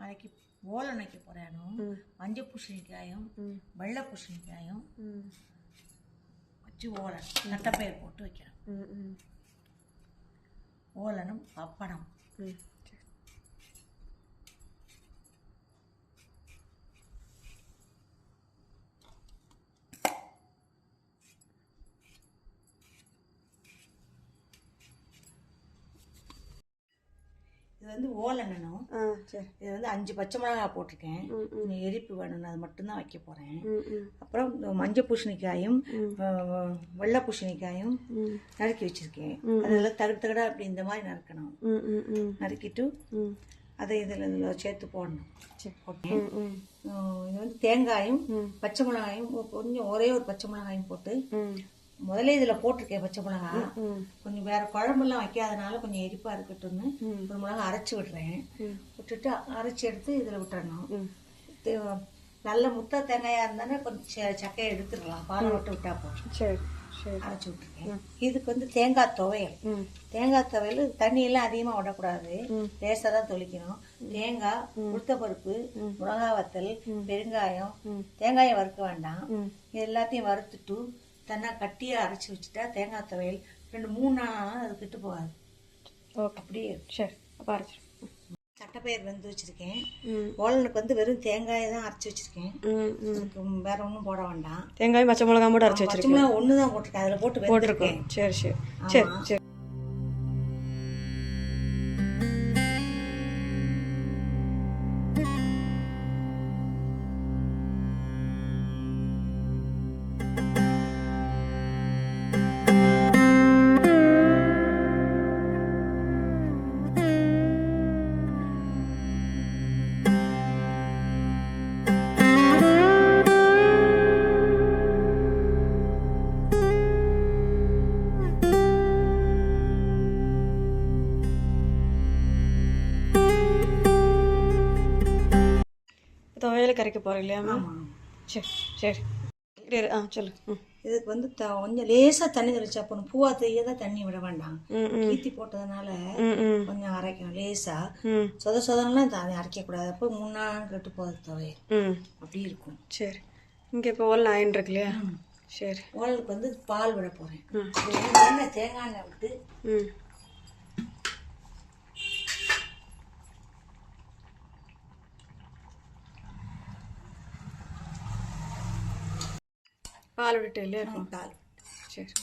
நாளைக்கு ஓலம் வைக்க போகிறேனும். மஞ்சள் பூசணிக்காயும் வெள்ளை பூசணிக்காயும் வச்சு ஓலன் தட்டைப்பயிர் போட்டு வைக்கிறேன். ம் ம். ஓலனும் பப்படம் இது வந்து சரி. இது வந்து அஞ்சு பச்சை மிளகாய் போட்டிருக்கேன். எரிப்பு வேணும் அது மட்டும்தான் வைக்க போகிறேன் அப்புறம் மஞ்சள் பூசணிக்காயும் வெள்ளை பூசணிக்காயும் நறுக்கி வச்சுருக்கேன். அதெல்லாம் தகடு தகடா அப்படி இந்த மாதிரி நறுக்கணும். நறுக்கிட்டு அதை இதில் இதில் சேர்த்து போடணும். போட்டேன் இது வந்து தேங்காயும் பச்சை மிளகாயும் கொஞ்சம் ஒரே ஒரு பச்சை மிளகாயும் போட்டு முதல்ல இதில் போட்டிருக்கேன் பச்சை மிளகாய் ம் கொஞ்சம் வேற குழம்புலாம் வைக்காதனால கொஞ்சம் எரிப்பாக இருக்கட்டும்னு ஒரு மிளகாய் அரைச்சி விடுறேன். விட்டுட்டு அரைச்சி எடுத்து இதில் விட்டுறணும். நல்ல முத்த தேங்காயாக இருந்தானே கொஞ்சம் சக்கையை எடுத்துடலாம். பாலை விட்டு விட்டா போதும். சரி சரி. அரைச்சி விட்டுருக்கேன். இதுக்கு வந்து தேங்காய் துவையல். தேங்காய் துவையல் தண்ணியெல்லாம் அதிகமாக விடக்கூடாது. லேசாக தான் தொளிக்கணும். தேங்காய் உளுத்தப்பருப்பு மிளகா வத்தல் பெருங்காயம். தேங்காயை வறுக்க வேண்டாம். இது எல்லாத்தையும் வறுத்துட்டு தன்னா கட்டியாக அரைச்சி வச்சுட்டா தேங்காய் துவையல் ரெண்டு மூணு நாள் அது கெட்டு போகாது. ஓகே அப்படியே. சரி அப்போ அரைச்சிரு தட்டைப்பயிர் வெந்து வச்சிருக்கேன். ஓலனுக்கு வந்து வெறும் தேங்காயை தான் அரைச்சி வச்சிருக்கேன். வேற ஒன்றும் போட வேண்டாம். தேங்காய் பச்சை மிளகாய் மட்டும் அரைச்சி வச்சிருக்கேன். மிளகா ஒன்று தான் போட்டிருக்கேன். அதில் போட்டு போட்டிருக்கோம். வெந்திருக்கேன். சரி சரி. சரி. சரி. துவையல் கரைக்க போகிறோம் இல்லையா மேம் சரி சரி. ஆ சொல்லு. ம். இதுக்கு வந்து த கொஞ்சம் லேசாக தண்ணி தெளிச்சா போகணும் பூவா தான் தண்ணி விட வேண்டாம். கீத்தி போட்டதுனால கொஞ்சம் அரைக்கணும் லேசாக சொத சொதம்லாம் அதை அரைக்கக்கூடாது அப்போ முன்னாள் கெட்டு போகுது துவையல் அப்படி இருக்கும். சரி. இங்கே இப்போ ஓல் ஆயின் இருக்கு இல்லையா? சரி. ஓலனுக்கு வந்து பால் விட போகிறேன் தேங்காய் எண்ணெய் விட்டு ம் பால் விட்டு